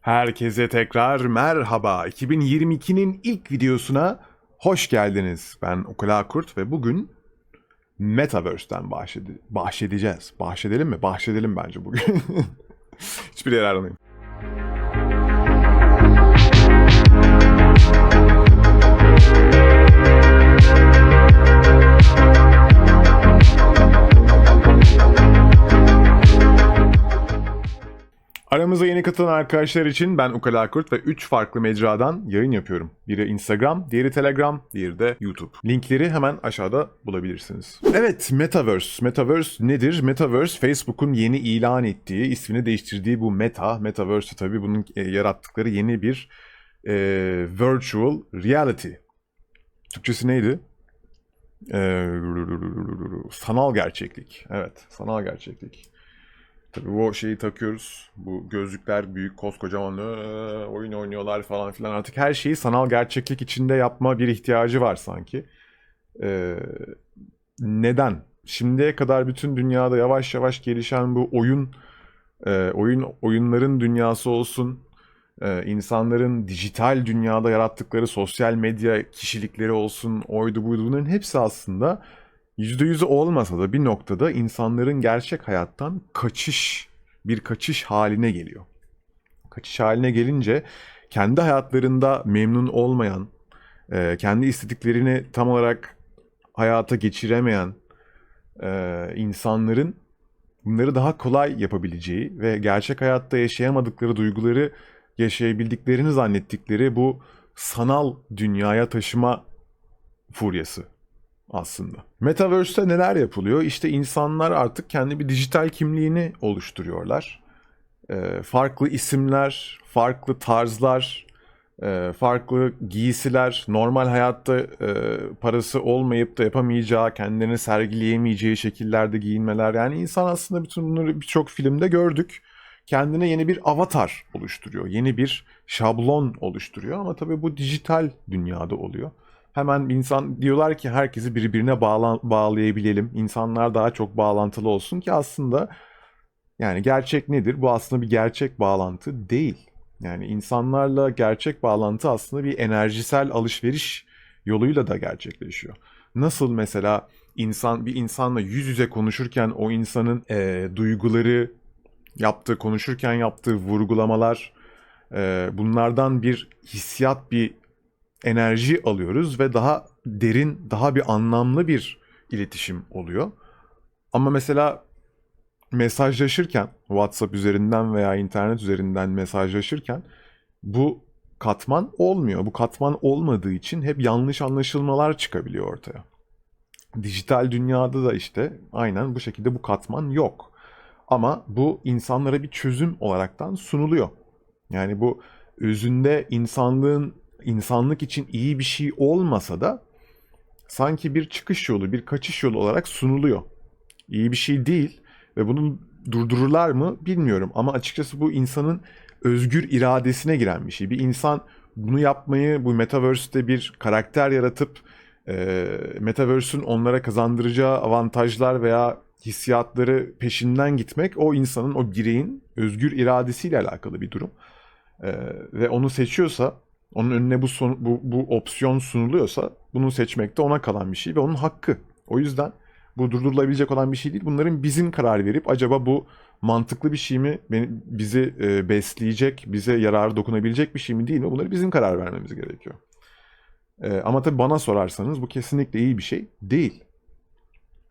Herkese tekrar merhaba. 2022'nin ilk videosuna hoş geldiniz. Ben Okula Kurt ve bugün Metaverse'den bahşedi bahşedeceğiz. Bahşedelim mi? Bahşedelim bence bugün. Hiçbir yer aramayın. Aramıza yeni katılan arkadaşlar için ben Ukala Kurt ve 3 farklı mecradan yayın yapıyorum. Biri Instagram, diğeri Telegram, diğeri de YouTube. Linkleri hemen aşağıda bulabilirsiniz. Evet, Metaverse. Metaverse nedir? Metaverse, Facebook'un yeni ilan ettiği, ismini değiştirdiği bu Meta. Metaverse tabii bunun e, yarattıkları yeni bir e, virtual reality. Türkçesi neydi? E, sanal gerçeklik. Evet, sanal gerçeklik. Tabii o şeyi takıyoruz. Bu gözlükler büyük koskocaman "Ee, oyun oynuyorlar falan filan. Artık her şeyi sanal gerçeklik içinde yapma bir ihtiyacı var sanki. Ee, neden? Şimdiye kadar bütün dünyada yavaş yavaş gelişen bu oyun e, oyun oyunların dünyası olsun, e, insanların dijital dünyada yarattıkları sosyal medya kişilikleri olsun, oydu buydu bunların hepsi aslında %100'ü olmasa da bir noktada insanların gerçek hayattan kaçış, bir kaçış haline geliyor. Kaçış haline gelince kendi hayatlarında memnun olmayan, e, kendi istediklerini tam olarak hayata geçiremeyen e, insanların bunları daha kolay yapabileceği ve gerçek hayatta yaşayamadıkları duyguları yaşayabildiklerini zannettikleri bu sanal dünyaya taşıma furyası aslında. Metaverse'te neler yapılıyor? İşte insanlar artık kendi bir dijital kimliğini oluşturuyorlar. Ee, farklı isimler, farklı tarzlar, e, farklı giysiler, normal hayatta e, parası olmayıp da yapamayacağı, kendini sergileyemeyeceği şekillerde giyinmeler. Yani insan aslında bütün bunları birçok filmde gördük. Kendine yeni bir avatar oluşturuyor, yeni bir şablon oluşturuyor ama tabii bu dijital dünyada oluyor hemen insan diyorlar ki herkesi birbirine bağlan, bağlayabilelim. İnsanlar daha çok bağlantılı olsun ki aslında yani gerçek nedir? Bu aslında bir gerçek bağlantı değil. Yani insanlarla gerçek bağlantı aslında bir enerjisel alışveriş yoluyla da gerçekleşiyor. Nasıl mesela insan bir insanla yüz yüze konuşurken o insanın e, duyguları yaptığı konuşurken yaptığı vurgulamalar e, bunlardan bir hissiyat bir enerji alıyoruz ve daha derin, daha bir anlamlı bir iletişim oluyor. Ama mesela mesajlaşırken WhatsApp üzerinden veya internet üzerinden mesajlaşırken bu katman olmuyor. Bu katman olmadığı için hep yanlış anlaşılmalar çıkabiliyor ortaya. Dijital dünyada da işte aynen bu şekilde bu katman yok. Ama bu insanlara bir çözüm olaraktan sunuluyor. Yani bu özünde insanlığın insanlık için iyi bir şey olmasa da sanki bir çıkış yolu, bir kaçış yolu olarak sunuluyor. İyi bir şey değil ve bunu durdururlar mı bilmiyorum ama açıkçası bu insanın özgür iradesine giren bir şey. Bir insan bunu yapmayı, bu metaverse'te bir karakter yaratıp e, metaverse'ün onlara kazandıracağı avantajlar veya hissiyatları peşinden gitmek o insanın, o bireyin özgür iradesiyle alakalı bir durum. E, ve onu seçiyorsa onun önüne bu, son, bu, bu opsiyon sunuluyorsa bunu seçmek de ona kalan bir şey ve onun hakkı. O yüzden bu durdurulabilecek olan bir şey değil. Bunların bizim karar verip acaba bu mantıklı bir şey mi, beni, bizi e, besleyecek, bize yarar dokunabilecek bir şey mi değil mi? Bunları bizim karar vermemiz gerekiyor. E, ama tabii bana sorarsanız bu kesinlikle iyi bir şey değil.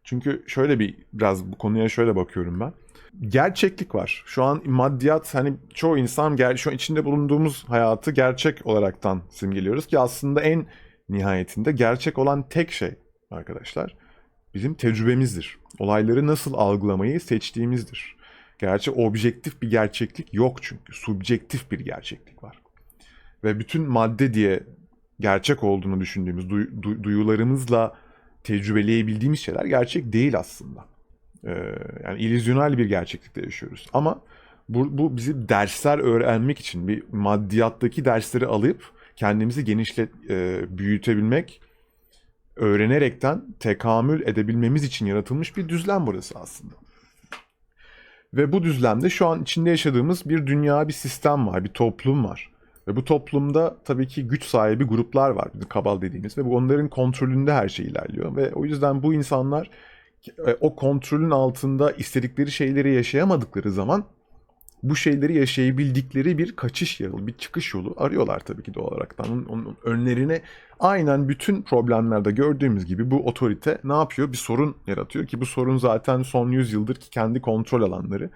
Çünkü şöyle bir biraz bu konuya şöyle bakıyorum ben gerçeklik var. Şu an maddiyat hani çoğu insan ger şu an içinde bulunduğumuz hayatı gerçek olaraktan simgeliyoruz ki aslında en nihayetinde gerçek olan tek şey arkadaşlar bizim tecrübemizdir. Olayları nasıl algılamayı seçtiğimizdir. Gerçi objektif bir gerçeklik yok çünkü. Subjektif bir gerçeklik var. Ve bütün madde diye gerçek olduğunu düşündüğümüz duy- du- duyularımızla tecrübeleyebildiğimiz şeyler gerçek değil aslında. Ee, yani illüzyonel bir gerçeklikte yaşıyoruz. Ama bu, bu bizi dersler öğrenmek için bir maddiyattaki dersleri alıp kendimizi genişlet, e, büyütebilmek, öğrenerekten tekamül edebilmemiz için yaratılmış bir düzlem burası aslında. Ve bu düzlemde şu an içinde yaşadığımız bir dünya, bir sistem var, bir toplum var. Ve bu toplumda tabii ki güç sahibi gruplar var, kabal dediğimiz ve bu onların kontrolünde her şey ilerliyor. Ve o yüzden bu insanlar o kontrolün altında istedikleri şeyleri yaşayamadıkları zaman bu şeyleri yaşayabildikleri bir kaçış yolu, bir çıkış yolu arıyorlar tabii ki doğal olarak. Onun, onun önlerine aynen bütün problemlerde gördüğümüz gibi bu otorite ne yapıyor? Bir sorun yaratıyor ki bu sorun zaten son 100 yıldır ki kendi kontrol alanları.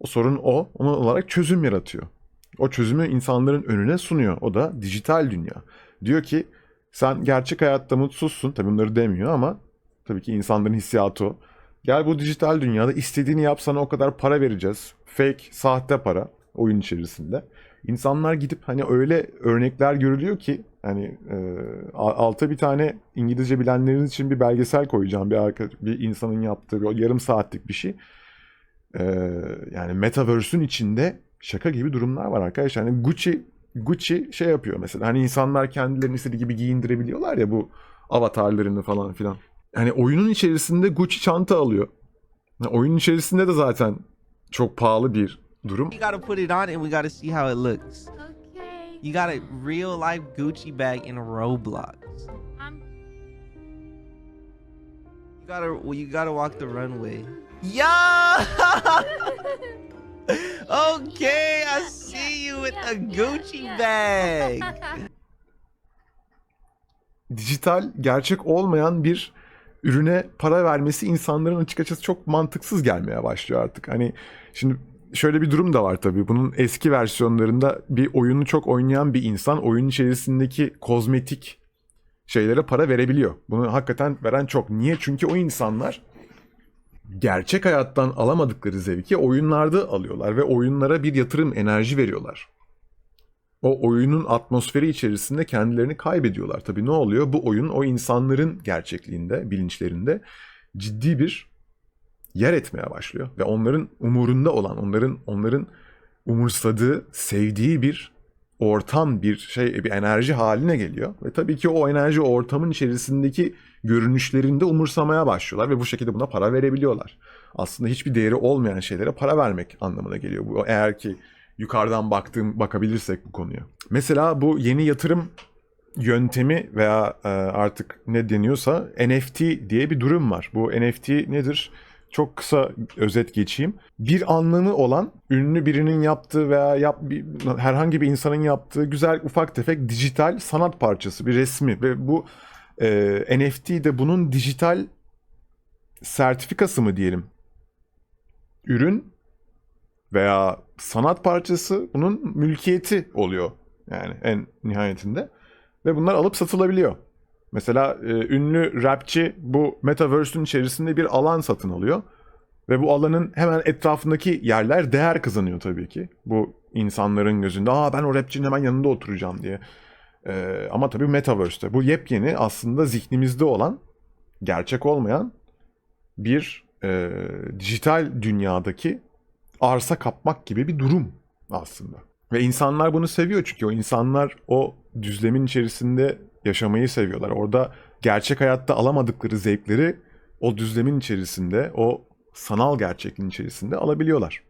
O sorun o, ona olarak çözüm yaratıyor. O çözümü insanların önüne sunuyor. O da dijital dünya. Diyor ki sen gerçek hayatta mutsuzsun. Tabii bunları demiyor ama tabii ki insanların hissiyatı o. Gel bu dijital dünyada istediğini yap sana o kadar para vereceğiz. Fake, sahte para oyun içerisinde. İnsanlar gidip hani öyle örnekler görülüyor ki hani e, alta bir tane İngilizce bilenleriniz için bir belgesel koyacağım. Bir, arka, bir insanın yaptığı bir yarım saatlik bir şey. E, yani Metaverse'ün içinde şaka gibi durumlar var arkadaşlar. Hani Gucci Gucci şey yapıyor mesela. Hani insanlar kendilerini istediği gibi giyindirebiliyorlar ya bu avatarlarını falan filan. Yani oyunun içerisinde Gucci çanta alıyor. Yani oyunun içerisinde de zaten çok pahalı bir durum. You gotta put it on and we gotta see how it looks. Okay. You got a real life Gucci bag in Roblox. I'm You gotta you gotta walk the runway. Yeah. okay, I see you with a Gucci bag. Dijital, gerçek olmayan bir ürüne para vermesi insanların açık açıkçası çok mantıksız gelmeye başlıyor artık. Hani şimdi şöyle bir durum da var tabii. Bunun eski versiyonlarında bir oyunu çok oynayan bir insan oyunun içerisindeki kozmetik şeylere para verebiliyor. Bunu hakikaten veren çok. Niye? Çünkü o insanlar gerçek hayattan alamadıkları zevki oyunlarda alıyorlar ve oyunlara bir yatırım enerji veriyorlar. O oyunun atmosferi içerisinde kendilerini kaybediyorlar. Tabii ne oluyor? Bu oyun o insanların gerçekliğinde, bilinçlerinde ciddi bir yer etmeye başlıyor ve onların umurunda olan, onların onların umursadığı, sevdiği bir ortam, bir şey, bir enerji haline geliyor ve tabii ki o enerji o ortamın içerisindeki görünüşlerinde umursamaya başlıyorlar ve bu şekilde buna para verebiliyorlar. Aslında hiçbir değeri olmayan şeylere para vermek anlamına geliyor bu. Eğer ki yukarıdan baktığım bakabilirsek bu konuya. Mesela bu yeni yatırım yöntemi veya e, artık ne deniyorsa NFT diye bir durum var. Bu NFT nedir? Çok kısa özet geçeyim. Bir anlamı olan ünlü birinin yaptığı veya yap, bir, herhangi bir insanın yaptığı güzel ufak tefek dijital sanat parçası, bir resmi ve bu e, NFT de bunun dijital sertifikası mı diyelim? Ürün veya sanat parçası bunun mülkiyeti oluyor yani en nihayetinde ve bunlar alıp satılabiliyor. Mesela e, ünlü rapçi bu metaverse'ün içerisinde bir alan satın alıyor ve bu alanın hemen etrafındaki yerler değer kazanıyor tabii ki. Bu insanların gözünde aa ben o rapçinin hemen yanında oturacağım diye. E, ama tabii metaverse'te bu yepyeni aslında zihnimizde olan gerçek olmayan bir e, dijital dünyadaki arsa kapmak gibi bir durum aslında. Ve insanlar bunu seviyor çünkü o insanlar o düzlemin içerisinde yaşamayı seviyorlar. Orada gerçek hayatta alamadıkları zevkleri o düzlemin içerisinde, o sanal gerçekliğin içerisinde alabiliyorlar.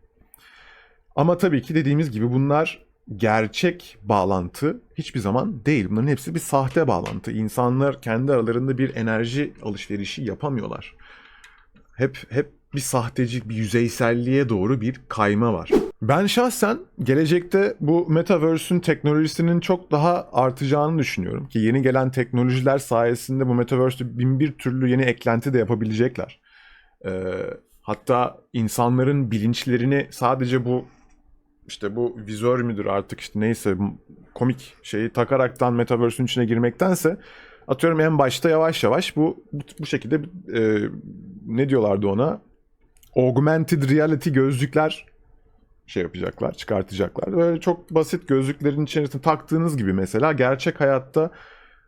Ama tabii ki dediğimiz gibi bunlar gerçek bağlantı hiçbir zaman değil. Bunların hepsi bir sahte bağlantı. İnsanlar kendi aralarında bir enerji alışverişi yapamıyorlar. Hep hep bir sahtecilik, bir yüzeyselliğe doğru bir kayma var. Ben şahsen gelecekte bu Metaverse'ün teknolojisinin çok daha artacağını düşünüyorum. Ki yeni gelen teknolojiler sayesinde bu Metaverse'de bin bir türlü yeni eklenti de yapabilecekler. Ee, hatta insanların bilinçlerini sadece bu işte bu vizör müdür artık işte neyse komik şeyi takaraktan Metaverse'ün içine girmektense atıyorum en başta yavaş yavaş bu bu, bu şekilde e, ne diyorlardı ona augmented reality gözlükler şey yapacaklar, çıkartacaklar. Böyle çok basit gözlüklerin içerisine taktığınız gibi mesela gerçek hayatta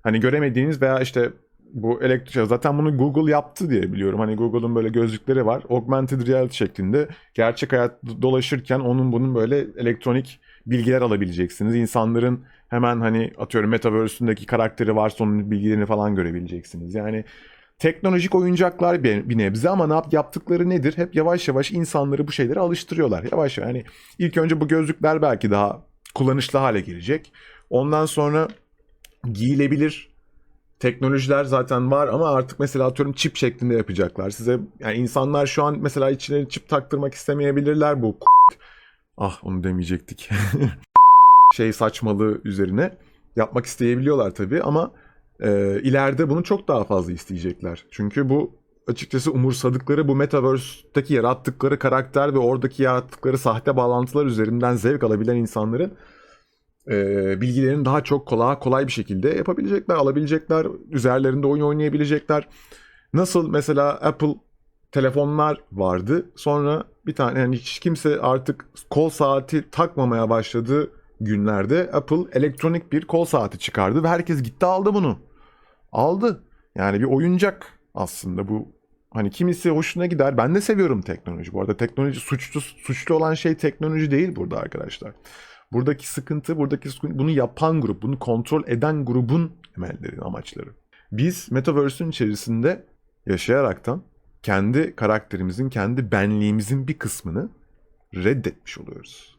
hani göremediğiniz veya işte bu elektrik zaten bunu Google yaptı diye biliyorum. Hani Google'un böyle gözlükleri var. Augmented reality şeklinde gerçek hayat dolaşırken onun bunun böyle elektronik bilgiler alabileceksiniz. İnsanların hemen hani atıyorum Metaverse'ündeki karakteri varsa onun bilgilerini falan görebileceksiniz. Yani teknolojik oyuncaklar bir, nebze ama ne yap, yaptıkları nedir? Hep yavaş yavaş insanları bu şeylere alıştırıyorlar. Yavaş yavaş yani ilk önce bu gözlükler belki daha kullanışlı hale gelecek. Ondan sonra giyilebilir teknolojiler zaten var ama artık mesela atıyorum çip şeklinde yapacaklar. Size yani insanlar şu an mesela içine çip taktırmak istemeyebilirler bu ah onu demeyecektik. şey saçmalığı üzerine yapmak isteyebiliyorlar tabii ama e, ileride bunu çok daha fazla isteyecekler. Çünkü bu açıkçası umursadıkları bu Metaverse'deki yarattıkları karakter ve oradaki yarattıkları sahte bağlantılar üzerinden zevk alabilen insanların e, bilgilerini daha çok kolay kolay bir şekilde yapabilecekler, alabilecekler, üzerlerinde oyun oynayabilecekler. Nasıl mesela Apple telefonlar vardı. Sonra bir tane yani hiç kimse artık kol saati takmamaya başladığı günlerde Apple elektronik bir kol saati çıkardı ve herkes gitti aldı bunu. Aldı. Yani bir oyuncak aslında bu. Hani kimisi hoşuna gider. Ben de seviyorum teknoloji. Bu arada teknoloji suçlu suçlu olan şey teknoloji değil burada arkadaşlar. Buradaki sıkıntı, buradaki sıkıntı, bunu yapan grup, bunu kontrol eden grubun emelleri, amaçları. Biz Metaverse'ün içerisinde yaşayaraktan kendi karakterimizin, kendi benliğimizin bir kısmını reddetmiş oluyoruz.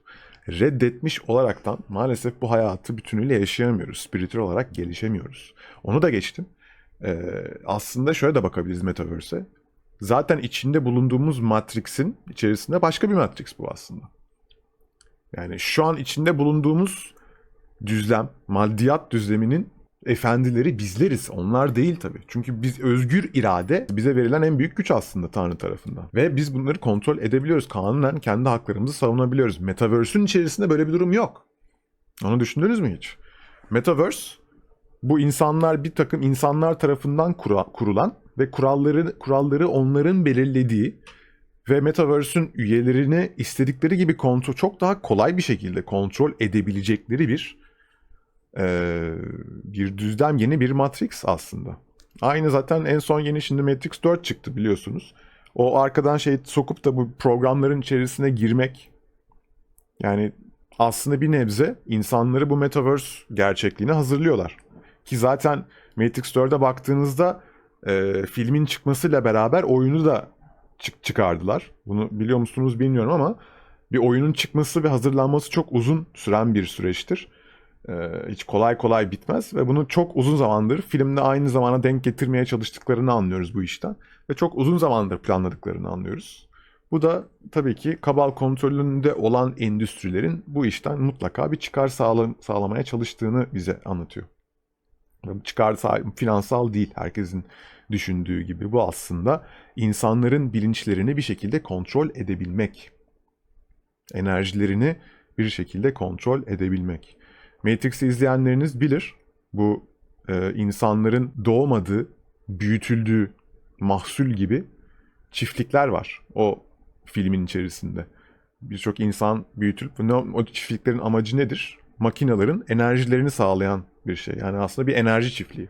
Reddetmiş olaraktan maalesef bu hayatı bütünüyle yaşayamıyoruz. Spiritüel olarak gelişemiyoruz. Onu da geçtim. Ee, aslında şöyle de bakabiliriz Metaverse'e. Zaten içinde bulunduğumuz Matrix'in içerisinde başka bir Matrix bu aslında. Yani şu an içinde bulunduğumuz düzlem, maddiyat düzleminin efendileri bizleriz. Onlar değil tabii. Çünkü biz özgür irade bize verilen en büyük güç aslında Tanrı tarafından. Ve biz bunları kontrol edebiliyoruz. Kanunen kendi haklarımızı savunabiliyoruz. Metaverse'ün içerisinde böyle bir durum yok. Onu düşündünüz mü hiç? Metaverse bu insanlar bir takım insanlar tarafından kura- kurulan ve kuralları kuralları onların belirlediği ve Metaverse'ün üyelerini istedikleri gibi kontrol çok daha kolay bir şekilde kontrol edebilecekleri bir eee, bir düzlem yeni bir Matrix aslında. Aynı zaten en son yeni şimdi Matrix 4 çıktı biliyorsunuz. O arkadan şey sokup da bu programların içerisine girmek yani aslında bir nebze insanları bu Metaverse gerçekliğine hazırlıyorlar. Ki zaten Matrix 4'e baktığınızda e, filmin çıkmasıyla beraber oyunu da çık- çıkardılar. Bunu biliyor musunuz bilmiyorum ama bir oyunun çıkması ve hazırlanması çok uzun süren bir süreçtir. E, hiç kolay kolay bitmez ve bunu çok uzun zamandır filmde aynı zamana denk getirmeye çalıştıklarını anlıyoruz bu işten. Ve çok uzun zamandır planladıklarını anlıyoruz. Bu da tabii ki kabal kontrolünde olan endüstrilerin bu işten mutlaka bir çıkar sağla- sağlamaya çalıştığını bize anlatıyor. Çıkar finansal değil herkesin düşündüğü gibi. Bu aslında insanların bilinçlerini bir şekilde kontrol edebilmek. Enerjilerini bir şekilde kontrol edebilmek. Matrix'i izleyenleriniz bilir. Bu e, insanların doğmadığı, büyütüldüğü mahsul gibi çiftlikler var o filmin içerisinde. Birçok insan büyütülüp ne, o çiftliklerin amacı nedir? Makinelerin enerjilerini sağlayan bir şey. Yani aslında bir enerji çiftliği.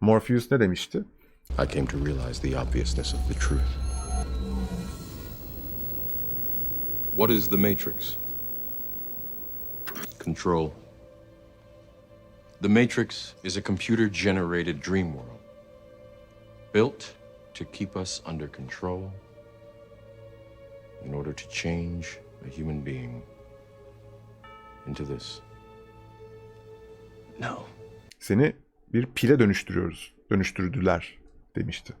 Morpheus ne demişti? I came to realize the obviousness of the truth. What is the Matrix? Control. The Matrix is a computer generated dream world built to keep us under control in order to change a human being into this. No. Seni bir pile dönüştürüyoruz. Dönüştürdüler demişti.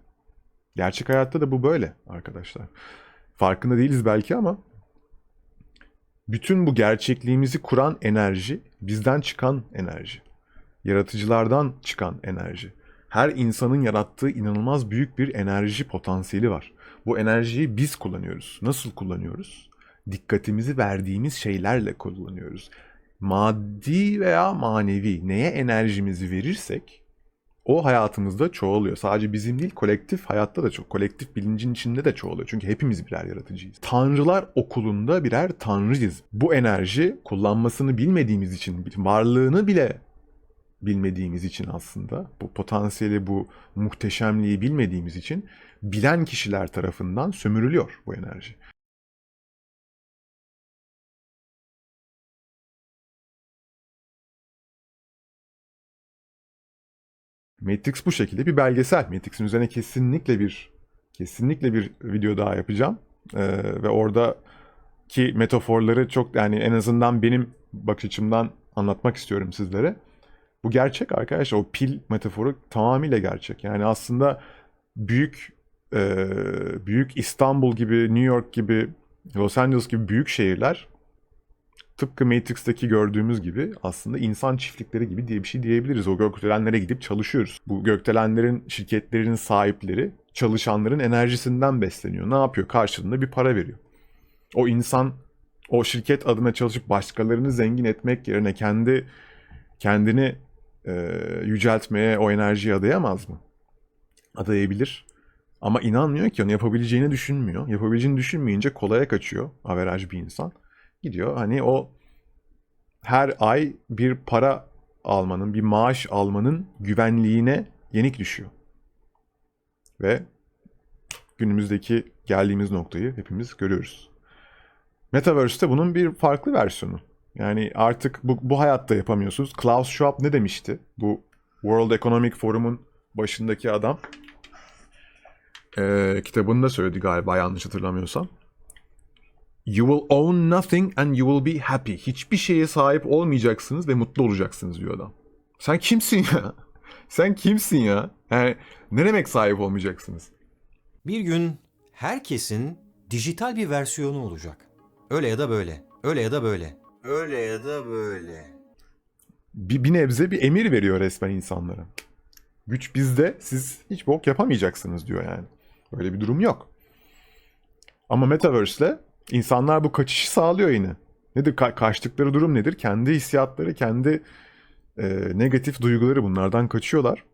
Gerçek hayatta da bu böyle arkadaşlar. Farkında değiliz belki ama bütün bu gerçekliğimizi kuran enerji bizden çıkan enerji. Yaratıcılardan çıkan enerji. Her insanın yarattığı inanılmaz büyük bir enerji potansiyeli var. Bu enerjiyi biz kullanıyoruz. Nasıl kullanıyoruz? Dikkatimizi verdiğimiz şeylerle kullanıyoruz. Maddi veya manevi neye enerjimizi verirsek o hayatımızda çoğalıyor. Sadece bizim değil, kolektif hayatta da çok, kolektif bilincin içinde de çoğalıyor. Çünkü hepimiz birer yaratıcıyız. Tanrılar okulunda birer tanrıyız. Bu enerji kullanmasını bilmediğimiz için, varlığını bile bilmediğimiz için aslında, bu potansiyeli, bu muhteşemliği bilmediğimiz için bilen kişiler tarafından sömürülüyor bu enerji. Matrix bu şekilde bir belgesel. Matrix'in üzerine kesinlikle bir kesinlikle bir video daha yapacağım. Ee, ve oradaki metaforları çok yani en azından benim bakış açımdan anlatmak istiyorum sizlere. Bu gerçek arkadaşlar. O pil metaforu tamamıyla gerçek. Yani aslında büyük e, büyük İstanbul gibi, New York gibi, Los Angeles gibi büyük şehirler tıpkı Matrix'teki gördüğümüz gibi aslında insan çiftlikleri gibi diye bir şey diyebiliriz. O gökdelenlere gidip çalışıyoruz. Bu gökdelenlerin şirketlerin sahipleri çalışanların enerjisinden besleniyor. Ne yapıyor? Karşılığında bir para veriyor. O insan o şirket adına çalışıp başkalarını zengin etmek yerine kendi kendini e, yüceltmeye o enerjiyi adayamaz mı? Adayabilir. Ama inanmıyor ki onu yapabileceğini düşünmüyor. Yapabileceğini düşünmeyince kolaya kaçıyor averaj bir insan. Gidiyor hani o her ay bir para almanın, bir maaş almanın güvenliğine yenik düşüyor. Ve günümüzdeki geldiğimiz noktayı hepimiz görüyoruz. Metaverse'te bunun bir farklı versiyonu. Yani artık bu, bu hayatta yapamıyorsunuz. Klaus Schwab ne demişti? Bu World Economic Forum'un başındaki adam. Ee, kitabında söyledi galiba yanlış hatırlamıyorsam. You will own nothing and you will be happy. Hiçbir şeye sahip olmayacaksınız ve mutlu olacaksınız diyor adam. Sen kimsin ya? Sen kimsin ya? Yani ne demek sahip olmayacaksınız? Bir gün herkesin dijital bir versiyonu olacak. Öyle ya da böyle. Öyle ya da böyle. Öyle ya da böyle. Bir, bir nebze bir emir veriyor resmen insanlara. Güç bizde, siz hiç bok yapamayacaksınız diyor yani. Böyle bir durum yok. Ama Metaverse'le insanlar bu kaçışı sağlıyor yine. Nedir ka- kaçtıkları durum nedir? Kendi hissiyatları, kendi e, negatif duyguları bunlardan kaçıyorlar.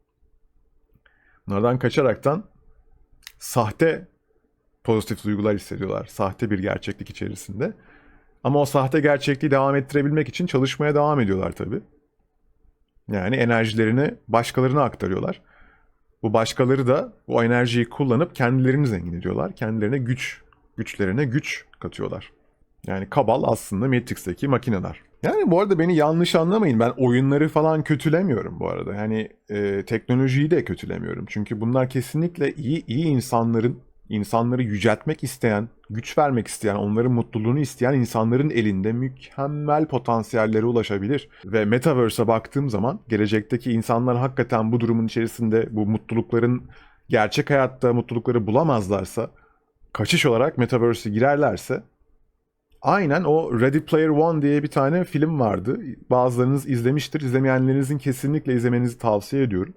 Bunlardan kaçaraktan sahte pozitif duygular hissediyorlar. Sahte bir gerçeklik içerisinde. Ama o sahte gerçekliği devam ettirebilmek için çalışmaya devam ediyorlar tabii. Yani enerjilerini başkalarına aktarıyorlar. Bu başkaları da bu enerjiyi kullanıp kendilerini zengin ediyorlar. Kendilerine güç, güçlerine güç katıyorlar. Yani Kabal aslında Matrix'teki makineler. Yani bu arada beni yanlış anlamayın. Ben oyunları falan kötülemiyorum bu arada. Yani e, teknolojiyi de kötülemiyorum. Çünkü bunlar kesinlikle iyi iyi insanların, insanları yüceltmek isteyen, güç vermek isteyen, onların mutluluğunu isteyen insanların elinde mükemmel potansiyellere ulaşabilir. Ve Metaverse'e baktığım zaman gelecekteki insanlar hakikaten bu durumun içerisinde bu mutlulukların gerçek hayatta mutlulukları bulamazlarsa, kaçış olarak Metaverse'e girerlerse Aynen o Ready Player One diye bir tane film vardı. Bazılarınız izlemiştir. İzlemeyenlerinizin kesinlikle izlemenizi tavsiye ediyorum.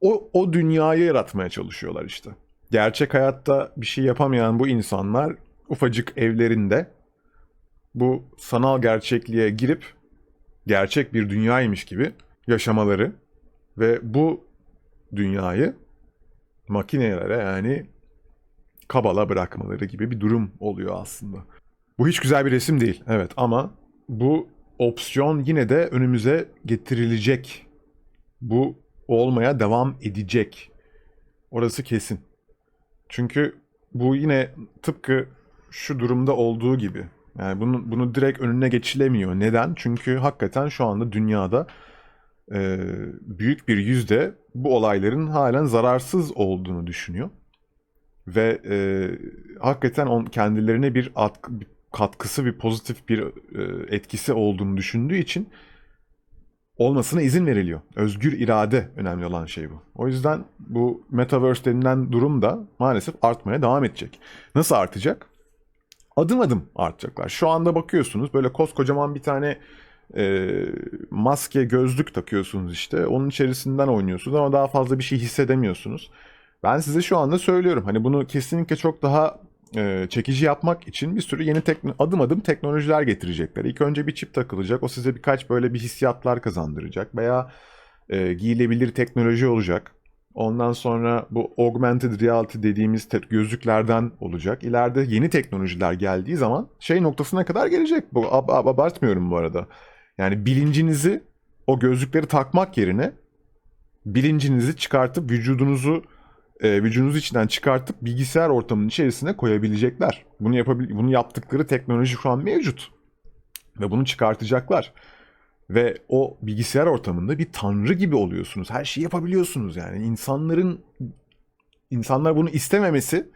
O, o dünyayı yaratmaya çalışıyorlar işte. Gerçek hayatta bir şey yapamayan bu insanlar ufacık evlerinde bu sanal gerçekliğe girip gerçek bir dünyaymış gibi yaşamaları ve bu dünyayı makinelere yani kabala bırakmaları gibi bir durum oluyor aslında. Bu hiç güzel bir resim değil. Evet ama bu opsiyon yine de önümüze getirilecek. Bu olmaya devam edecek. Orası kesin. Çünkü bu yine tıpkı şu durumda olduğu gibi. Yani bunu, bunu direkt önüne geçilemiyor. Neden? Çünkü hakikaten şu anda dünyada e, büyük bir yüzde bu olayların halen zararsız olduğunu düşünüyor. Ve e, hakikaten on, kendilerine bir, at, bir katkısı bir pozitif bir e, etkisi olduğunu düşündüğü için olmasına izin veriliyor. Özgür irade önemli olan şey bu. O yüzden bu metaverse denilen durum da maalesef artmaya devam edecek. Nasıl artacak? Adım adım artacaklar. Şu anda bakıyorsunuz böyle koskocaman bir tane e, maske gözlük takıyorsunuz işte. Onun içerisinden oynuyorsunuz ama daha fazla bir şey hissedemiyorsunuz. Ben size şu anda söylüyorum. Hani bunu kesinlikle çok daha e, çekici yapmak için bir sürü yeni adım adım teknolojiler getirecekler. İlk önce bir çip takılacak. O size birkaç böyle bir hissiyatlar kazandıracak. Veya e, giyilebilir teknoloji olacak. Ondan sonra bu augmented reality dediğimiz gözlüklerden olacak. İleride yeni teknolojiler geldiği zaman şey noktasına kadar gelecek. Bu ab- ab- abartmıyorum bu arada. Yani bilincinizi o gözlükleri takmak yerine bilincinizi çıkartıp vücudunuzu e, vücudunuzu içinden çıkartıp bilgisayar ortamının içerisine koyabilecekler. Bunu yapabil bunu yaptıkları teknoloji şu an mevcut. Ve bunu çıkartacaklar. Ve o bilgisayar ortamında bir tanrı gibi oluyorsunuz. Her şeyi yapabiliyorsunuz yani. insanların insanlar bunu istememesi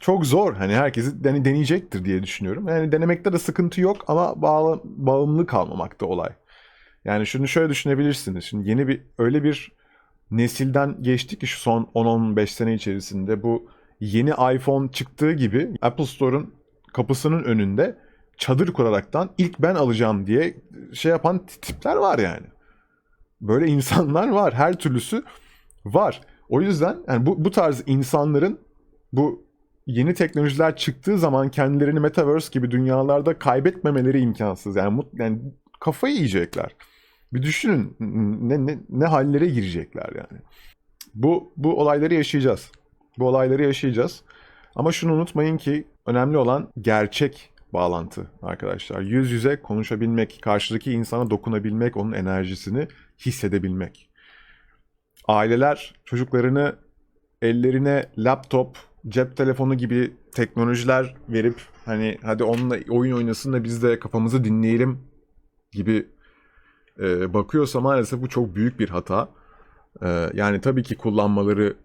çok zor. Hani herkesi dene- deneyecektir diye düşünüyorum. Yani denemekte de sıkıntı yok ama bağlı, bağımlı kalmamakta olay. Yani şunu şöyle düşünebilirsiniz. Şimdi yeni bir öyle bir nesilden geçtik ki şu son 10-15 sene içerisinde bu yeni iPhone çıktığı gibi Apple Store'un kapısının önünde çadır kuraraktan ilk ben alacağım diye şey yapan tipler var yani. Böyle insanlar var. Her türlüsü var. O yüzden yani bu, bu tarz insanların bu yeni teknolojiler çıktığı zaman kendilerini metaverse gibi dünyalarda kaybetmemeleri imkansız. Yani, mut, yani kafayı yiyecekler. Bir düşünün ne, ne, ne hallere girecekler yani. Bu, bu olayları yaşayacağız. Bu olayları yaşayacağız. Ama şunu unutmayın ki önemli olan gerçek bağlantı arkadaşlar. Yüz yüze konuşabilmek, karşıdaki insana dokunabilmek, onun enerjisini hissedebilmek. Aileler çocuklarını ellerine laptop, cep telefonu gibi teknolojiler verip hani hadi onunla oyun oynasın da biz de kafamızı dinleyelim gibi e, bakıyorsa maalesef bu çok büyük bir hata. E, yani tabii ki kullanmaları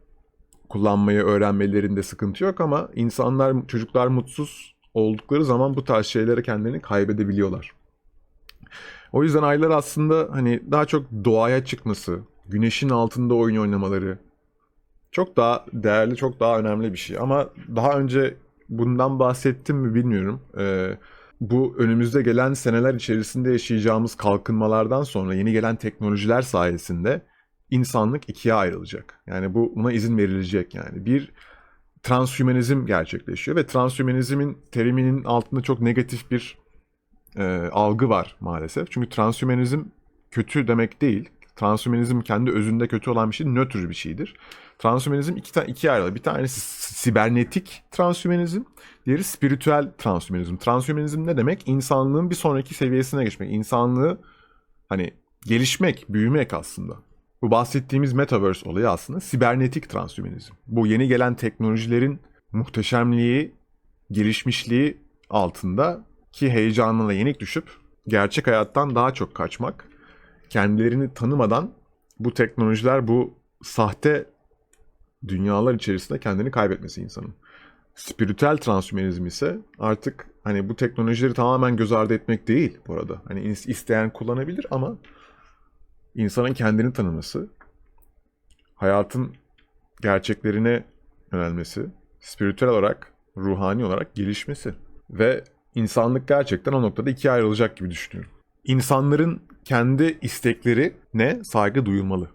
kullanmayı öğrenmelerinde sıkıntı yok ama insanlar, çocuklar mutsuz oldukları zaman bu tarz şeylere kendilerini kaybedebiliyorlar. O yüzden aylar aslında hani daha çok doğaya çıkması, güneşin altında oyun oynamaları çok daha değerli, çok daha önemli bir şey. Ama daha önce bundan bahsettim mi bilmiyorum. Ee, bu önümüzde gelen seneler içerisinde yaşayacağımız kalkınmalardan sonra yeni gelen teknolojiler sayesinde insanlık ikiye ayrılacak. Yani bu buna izin verilecek yani. Bir transhümanizm gerçekleşiyor ve transhümanizmin teriminin altında çok negatif bir e, algı var maalesef. Çünkü transhümanizm kötü demek değil. Transhümanizm kendi özünde kötü olan bir şey, nötr bir şeydir. Transhümanizm iki, ta- ikiye ayrılır. Bir tanesi sibernetik transhümanizm, diğeri spiritüel transhümanizm. Transhümanizm ne demek? İnsanlığın bir sonraki seviyesine geçmek. İnsanlığı hani gelişmek, büyümek aslında. Bu bahsettiğimiz metaverse olayı aslında sibernetik transhümanizm. Bu yeni gelen teknolojilerin muhteşemliği, gelişmişliği altında ki heyecanına yenik düşüp gerçek hayattan daha çok kaçmak, kendilerini tanımadan bu teknolojiler, bu sahte dünyalar içerisinde kendini kaybetmesi insanın. Spiritüel transhümanizm ise artık hani bu teknolojileri tamamen göz ardı etmek değil bu arada. Hani is- isteyen kullanabilir ama insanın kendini tanıması, hayatın gerçeklerine yönelmesi, spiritüel olarak, ruhani olarak gelişmesi ve insanlık gerçekten o noktada ikiye ayrılacak gibi düşünüyorum. İnsanların kendi isteklerine saygı duyulmalı.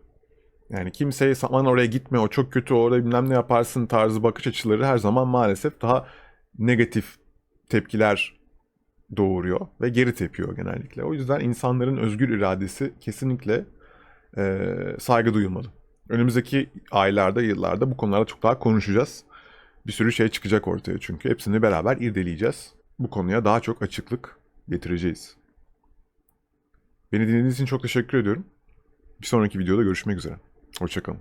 Yani kimseye aman oraya gitme o çok kötü orada bilmem ne yaparsın tarzı bakış açıları her zaman maalesef daha negatif tepkiler doğuruyor ve geri tepiyor genellikle. O yüzden insanların özgür iradesi kesinlikle eee, saygı duyulmalı. Önümüzdeki aylarda, yıllarda bu konularda çok daha konuşacağız. Bir sürü şey çıkacak ortaya çünkü. Hepsini beraber irdeleyeceğiz. Bu konuya daha çok açıklık getireceğiz. Beni dinlediğiniz için çok teşekkür ediyorum. Bir sonraki videoda görüşmek üzere. Hoşçakalın.